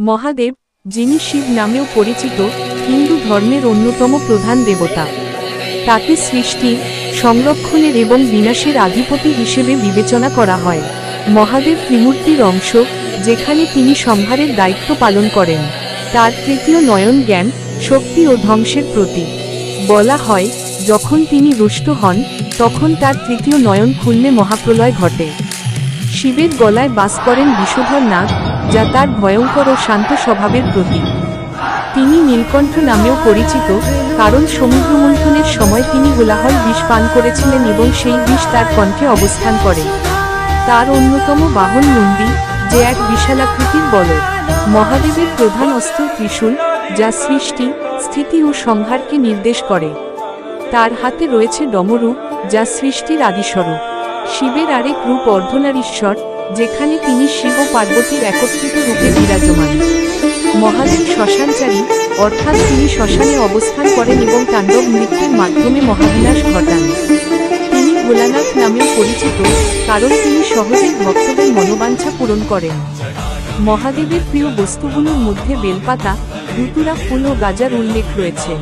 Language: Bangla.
মহাদেব, যিনি শিব নামেও পরিচিত, হিন্দু ধর্মের অন্যতম প্রধান দেবতা। তাকে সৃষ্টি, সংরক্ষণের এবং বিনাশের আধিপতি হিসেবে বিবেচনা করা হয়। মহাদেব ত্রিমূর্তির অংশ, যেখানে তিনি সম্ভারের দায়িত্ব পালন করেন। তার তৃতীয় নয়ন জ্ঞান, শক্তি ও ধ্বংসের প্রতীক। বলা হয়, যখন তিনি রুষ্ট হন, তখন তার তৃতীয় নয়ন খুললে মহাপ্রলয় ঘটে। শিবের গলায় বাস করেন বিষধর নাগ যা তার ভয়ঙ্কর ও শান্ত স্বভাবের প্রতীক। তিনি নীলকণ্ঠ নামেও পরিচিত, কারণ সমুদ্র মন্থনের সময় তিনি গোলাহল বিষ পান করেছিলেন এবং সেই বিষ তার কণ্ঠে অবস্থান করে। তার অন্যতম বাহন নন্দী যে এক বিশালাকৃতির বলদ, মহাদেবের প্রধান অস্ত্র ত্রিশূল, যা সৃষ্টি, স্থিতি ও সংহারকে নির্দেশ করে। তার হাতে রয়েছে ডমরু, যা সৃষ্টির আদিস্বরূপ। শিবের আরেক রূপ অর্ধনারীশ্বর যেখানে তিনি শিব ও পার্বতীর একত্রিত রূপে বিরাজমান। মহাদেব শ্মশানচারী, অর্থাৎ তিনি শ্মশানে অবস্থান করেন এবং তাণ্ডব নৃত্যের মাধ্যমে মহাবিনাশ ঘটান। তিনি ভোলানাথ নামেও পরিচিত, কারণ তিনি সহজেই ভক্তদের মনোবাঞ্ছা পূরণ করেন। মহাদেবের প্রিয় বস্তুগুলোর মধ্যে বেলপাতা ধুতুরা ফুল ও গাজার উল্লেখ রয়েছে।